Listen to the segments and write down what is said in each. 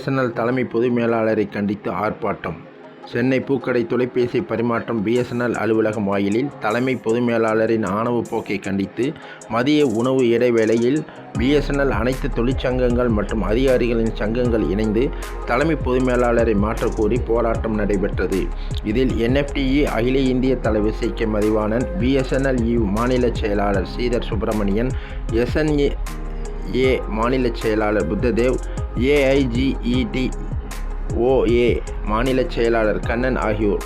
BSNL தலைமை பொது மேலாளரை கண்டித்து ஆர்ப்பாட்டம். சென்னை பூக்கடை தொலைபேசி பரிமாற்றம் பிஎஸ்என்எல் அலுவலகம் வாயிலில் தலைமை பொது மேலாளரின் ஆணவ போக்கை கண்டித்து மதிய உணவு இடைவேளையில் பிஎஸ்என்எல் அனைத்து தொழிற்சங்கங்கள் மற்றும் அதிகாரிகளின் சங்கங்கள் இணைந்து தலைமை பொது மேலாளரை மாற்றக்கோரி போராட்டம் நடைபெற்றது. இதில் என்எஃப்டிஇ அகில இந்திய தலைவர் சி கே மதிவாணன் பிஎஸ்என்எல் இ மாநில செயலாளர் ஸ்ரீதர் சுப்பிரமணியன் எஸ்என்ஏ ஏ மாநில செயலாளர் புத்ததேவ் ஏஐஜிஇடி ஓஏ மாநில செயலாளர் கண்ணன் ஆகியோர்.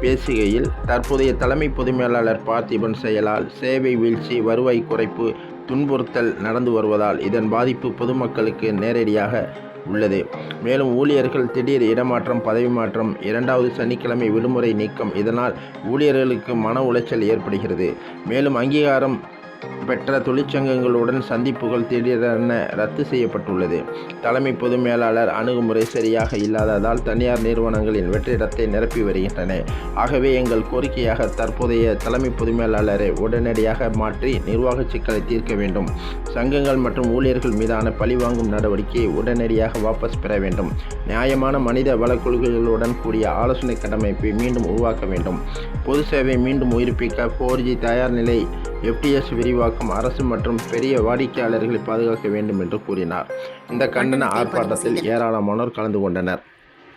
பேசுகையில் தற்போதைய தலைமை பொதுமையாளர் பார்த்திபன் செயலால் சேவை வீழ்ச்சி வருவாய் குறைப்பு துன்புறுத்தல் நடந்து வருவதால் இதன் பாதிப்பு பொதுமக்களுக்கு நேரடியாக உள்ளது. மேலும் ஊழியர்கள் திடீர் இடமாற்றம் பதவி மாற்றம் இரண்டாவது சனிக்கிழமை விடுமுறை நீக்கம் இதனால் ஊழியர்களுக்கு மன உளைச்சல் ஏற்படுகிறது. மேலும் அங்கீகாரம் பெற்ற தொழிற்சங்கங்களுடன் சந்திப்புகள் திடீரென ரத்து செய்யப்பட்டுள்ளது. தலைமை பொது மேலாளர் அணுகுமுறை சரியாக இல்லாததால் தனியார் நிறுவனங்களின் வெற்றிடத்தை நிரப்பி வருகின்றன. ஆகவே எங்கள் கோரிக்கையாக தற்போதைய தலைமை பொது மேலாளரை உடனடியாக மாற்றி நிர்வாக சிக்கலை தீர்க்க வேண்டும். சங்கங்கள் மற்றும் ஊழியர்கள் மீதான பழிவாங்கும் நடவடிக்கையை உடனடியாக வாபஸ் பெற வேண்டும். நியாயமான மனித வள கொள்கைகளுடன் கூடிய ஆலோசனை கட்டமைப்பை மீண்டும் உருவாக்க வேண்டும். பொது சேவை மீண்டும் உயிர்ப்பிக்க ஃபோர் ஜி தயார் நிலை எஃப்டிஎஸ் விரிவாக்கம் அரசு மற்றும் பெரிய வாடிக்கையாளர்களை பாதுகாக்க வேண்டும் என்று கூறினார். இந்த கண்டன ஆர்ப்பாட்டத்தில் ஏராளமானோர் கலந்து கொண்டனர்.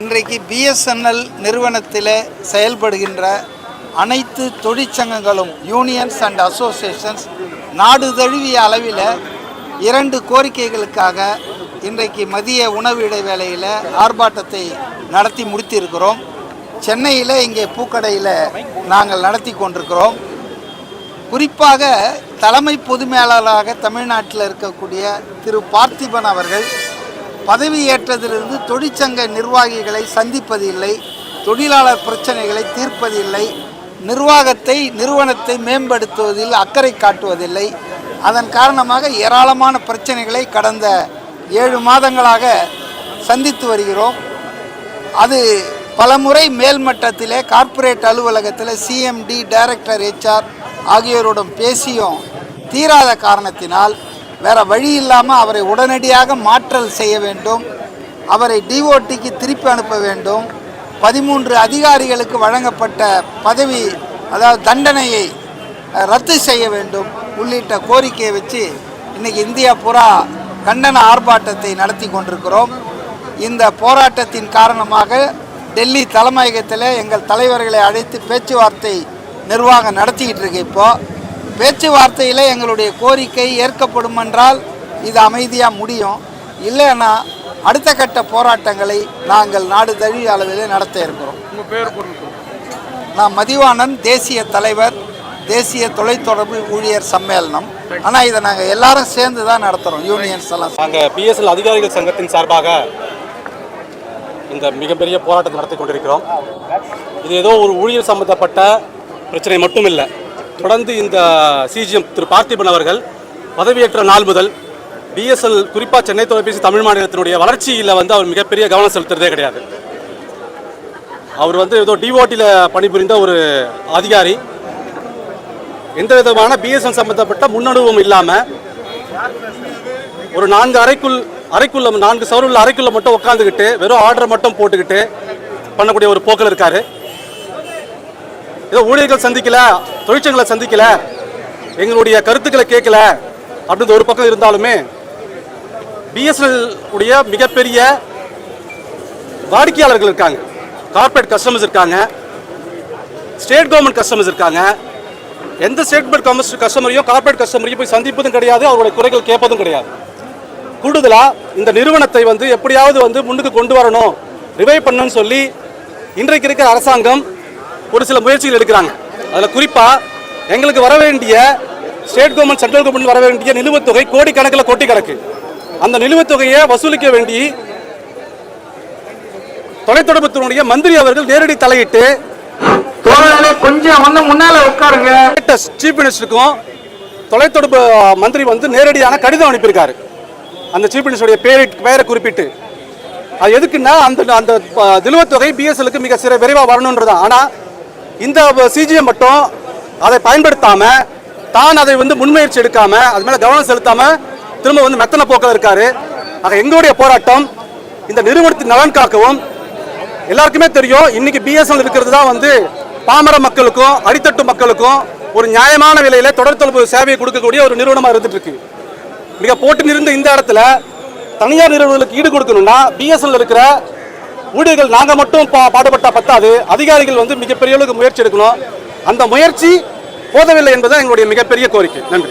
இன்றைக்கு பிஎஸ்என்எல் நிறுவனத்தில் செயல்படுகின்ற அனைத்து தொழிற்சங்கங்களும் யூனியன்ஸ் அண்ட் அசோசியேஷன்ஸ் நாடு தழுவிய அளவில் இரண்டு கோரிக்கைகளுக்காக இன்றைக்கு மதிய உணவு இடைவேளையில் ஆர்ப்பாட்டத்தை நடத்தி முடித்திருக்கிறோம். சென்னையில் இங்கே பூக்கடையில் நாங்கள் நடத்தி கொண்டிருக்கிறோம். குறிப்பாக தலைமை பொது மேலாளராக தமிழ்நாட்டில் இருக்கக்கூடிய திரு பார்த்திபன் அவர்கள் பதவியேற்றதிலிருந்து தொழிற்சங்க நிர்வாகிகளை சந்திப்பதில்லை தொழிலாளர் பிரச்சனைகளை தீர்ப்பதில்லை நிர்வாகத்தை நிறுவனத்தை மேம்படுத்துவதில் அக்கறை காட்டுவதில்லை. அதன் காரணமாக ஏராளமான பிரச்சனைகளை கடந்த ஏழு மாதங்களாக சந்தித்து வருகிறோம். அது பலமுறை மேல்மட்டத்திலே கார்ப்பரேட் அலுவலகத்தில் சிஎம்டி டைரக்டர் ஹெச்ஆர் ஆகியோருடன் பேசியும் தீராத காரணத்தினால் வேற வழி இல்லாமல் அவரை உடனடியாக மாற்றல் செய்ய வேண்டும். அவரை டிஓடிக்கு திருப்பி அனுப்ப வேண்டும். பதிமூன்று அதிகாரிகளுக்கு வழங்கப்பட்ட பதவி அதாவது தண்டனையை ரத்து செய்ய வேண்டும். உள்ளிட்ட கோரிக்கையை வச்சு இன்னைக்கு இந்தியா பூரா கண்டன ஆர்ப்பாட்டத்தை நடத்தி கொண்டிருக்கிறோம். இந்த போராட்டத்தின் காரணமாக டெல்லி தலைமையகத்தில் எங்கள் தலைவர்களை அழைத்து பேச்சுவார்த்தை நிர்வாகம் நடத்திக்கிட்டு இருக்கு இப்போ. பேச்சுவார்த்தையில் எங்களுடைய கோரிக்கை ஏற்கப்படும் என்றால் இது அமைதியாக முடியும். இல்லைன்னா அடுத்த கட்ட போராட்டங்களை நாங்கள் நாடு தழுவிய அளவில் நடத்த இருக்கிறோம். நான் மதிவாணன் தேசிய தலைவர் தேசிய தொலைத்தொடர்பு ஊழியர் சம்மேளனம். ஆனால் இதை நாங்கள் எல்லாரும் சேர்ந்து தான் நடத்துகிறோம் யூனியன்ஸ் எல்லாம் நாங்கள் பிஎஸ்எல் அதிகாரிகள் சங்கத்தின் சார்பாக இந்த மிகப்பெரிய போராட்டத்தை நடத்தி கொண்டிருக்கிறோம். இது ஏதோ ஒரு ஊழியர் சம்பந்தப்பட்ட பிரச்சனை மட்டும் இல்லை தொடர்ந்து இந்த சிஜிஎம் திரு பார்த்திபன் அவர்கள் பதவியேற்ற நாள் முதல் பிஎஸ்எல் குறிப்பாக சென்னை தொலைபேசி தமிழ் மாநிலத்தினுடைய வளர்ச்சியில் வந்து அவர் மிகப்பெரிய கவனம் செலுத்துறதே கிடையாது. அவர் வந்து ஏதோ டிஓடியில் பணிபுரிந்த ஒரு அதிகாரி. எந்த விதமான பிஎஸ்எல் சம்பந்தப்பட்ட முன்னனுபவம் இல்லாமல் ஒரு நான்கு அறைக்குள் அறைக்குள்ள நான்கு சவருள்ள அறைக்குள்ள மட்டும் உட்காந்துக்கிட்டு வெறும் ஆர்டர் மட்டும் போட்டுக்கிட்டு பண்ணக்கூடிய ஒரு போக்கில் இருக்காரு. ஏதோ ஊழியர்கள் சந்திக்கல தொழிற்சங்களை சந்திக்கல எங்களுடைய கருத்துக்களை கேட்கல அப்படின்ற ஒரு பக்கம் இருந்தாலுமே பிஎஸ்என்எல் உடைய மிகப்பெரிய வாடிக்கையாளர்கள் இருக்காங்க. கார்ப்பரேட் கஸ்டமர்ஸ் இருக்காங்க. ஸ்டேட் கவர்மெண்ட் கஸ்டமர்ஸ் இருக்காங்க. எந்த ஸ்டேட் கவர்மெண்ட் கஸ்டமரையும் கார்ப்பரேட் கஸ்டமரையும் போய் சந்திப்பதும் கிடையாது அவருடைய குறைகள் கேட்பதும் கிடையாது. கூடுதலாக இந்த நிறுவனத்தை வந்து எப்படியாவது வந்து முன்னுக்கு கொண்டு வரணும் ரிவைவ் பண்ணணும்னு சொல்லி இன்றைக்கு இருக்கிற அரசாங்கம் ஒரு சில முயற்சிகள் எடுக்கிறாங்க. அதில் குறிப்பாக எங்களுக்கு வர வேண்டிய ஸ்டேட் கவர்மெண்ட் சென்ட்ரல் கவர்மெண்ட் வர வேண்டிய நிலுவைத் தொகை கோடிக்கணக்கில் கொட்டி கிடக்கு அந்த நிலுவைத் தொகையை வசூலிக்க வேண்டி தொலைத்தொடர்புத்துறையுடைய மந்திரி அவர்கள் நேரடி தலையிட்டு கொஞ்சம் வந்து முன்னால உட்காருங்க. சீஃப் மினிஸ்டருக்கும் தொலைத்தொடர்பு மந்திரி வந்து நேரடியான கடிதம் அனுப்பியிருக்காரு. அந்த சீஃப் மினிஸ்டருடைய பேரை பெயரை குறிப்பிட்டு. அது எதுக்குன்னா அந்த அந்த ப- நிலுவைத் தொகை பிஎஸ்எலுக்கு மிக சிற விரைவாக வரணுன்றது ஆனால் இந்த சிஜிஎம் மட்டும் அதை பயன்படுத்தாம தான் அதை வந்து முன்முயற்சி எடுக்காம அது மேல கவனம் செலுத்தாம திரும்ப வந்து மெத்தன போக்கில் இருக்காரு. ஆக எங்களுடைய போராட்டம் இந்த நிறுவனத்தின் நலன் காக்கவும் எல்லாருக்குமே தெரியும் இன்னைக்கு பிஎஸ்என்எல் இருக்கிறது தான் வந்து பாமர மக்களுக்கும் அடித்தட்டு மக்களுக்கும் ஒரு நியாயமான விலையில தொடர் தொடர்பு சேவையை கொடுக்கக்கூடிய ஒரு நிறுவனமாக இருந்துட்டு இருக்கு. மிக போட்டு நிறுந்த இந்த இடத்துல தனியார் நிறுவனங்களுக்கு ஈடு கொடுக்கணும்னா பிஎஸ்என்எல் இருக்கிற ஊழியர்கள் நாங்கள் மட்டும் பா பாடுபட்டா பத்தாது. அதிகாரிகள் வந்து மிகப்பெரிய அளவுக்கு முயற்சி எடுக்கணும். அந்த முயற்சி போதவில்லை என்பதுதான் எங்களுடைய மிகப்பெரிய கோரிக்கை. நன்றி.